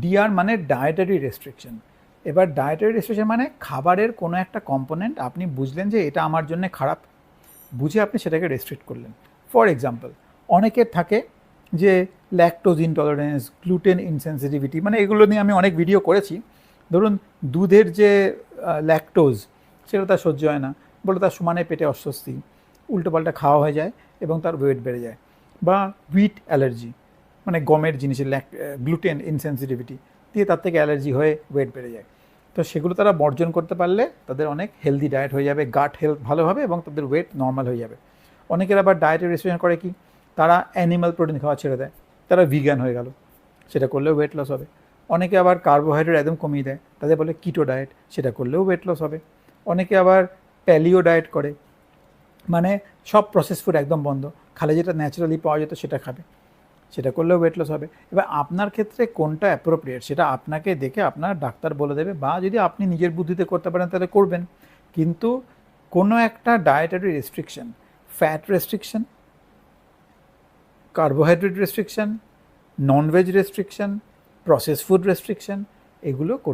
DR মানে dietary restriction এবার dietary restriction মানে খাবারের কোনো একটা কম্পোনেন্ট আপনি বুঝলেন যে এটা আমার জন্য খারাপ, বুঝে আপনি সেটাকে রেস্ট্রিক্ট করলেন। ফর এক্সাম্পল অনেকের থাকে যে ল্যাকটোজ ইনটলারেন্স গ্লুটেন ইনসেন্সিটিভিটি মানে এগুলো নিয়ে আমি অনেক ভিডিও করেছি। ধরুন, দুধের যে ল্যাকটোজ সেটা তার সহ্য হয় না, বলে তার সমানে পেটে অস্বস্তি, উল্টোপাল্টা খাওয়া হয়ে যায় এবং তার ওয়েট বেড়ে যায়, বা হুইট অ্যালার্জি মানে গমের জিনিসের ল্যাক গ্লুটেন ইনসেন্সিটিভিটি দিয়ে তার থেকে অ্যালার্জি হয়ে ওয়েট বেড়ে যায়। তো সেগুলো তারা বর্জন করতে পারলে তাদের অনেক হেলদি ডায়েট হয়ে যাবে গাট হেলথ ভালো হবে এবং তাদের ওয়েট নর্মাল হয়ে যাবে। অনেকের আবার ডায়েটের রেস্ট্রিকশন করে কি, তারা অ্যানিমাল প্রোটিন খাওয়া ছেড়ে দেয়, তারা ভিগান হয়ে গেল, সেটা করলেও ওয়েট লস হবে। অনেকে আবার কার্বোহাইড্রেট একদম কমিয়ে দেয়, তাদের বলে কিটো ডায়েট সেটা করলেও ওয়েট লস হবে। অনেকে আবার প্যালিও ডায়েট করে মানে সব প্রসেস ফুড একদম বন্ধ, খালে যেটা ন্যাচারালি পাওয়া যেত সেটা খাবে। সেটা করলেও ওয়েট লস হবে। এবার আপনার ক্ষেত্রে কোনটা অ্যাপ্রোপ্রিয়েট সেটা আপনাকে দেখে আপনার ডাক্তার বলে দেবে বা যদি আপনি নিজের বুদ্ধিতে করতে পারেন তাহলে করবেন। কিন্তু কোনো একটা dietary restriction fat restriction carbohydrate restriction non veg restriction process food restriction এগুলো করতে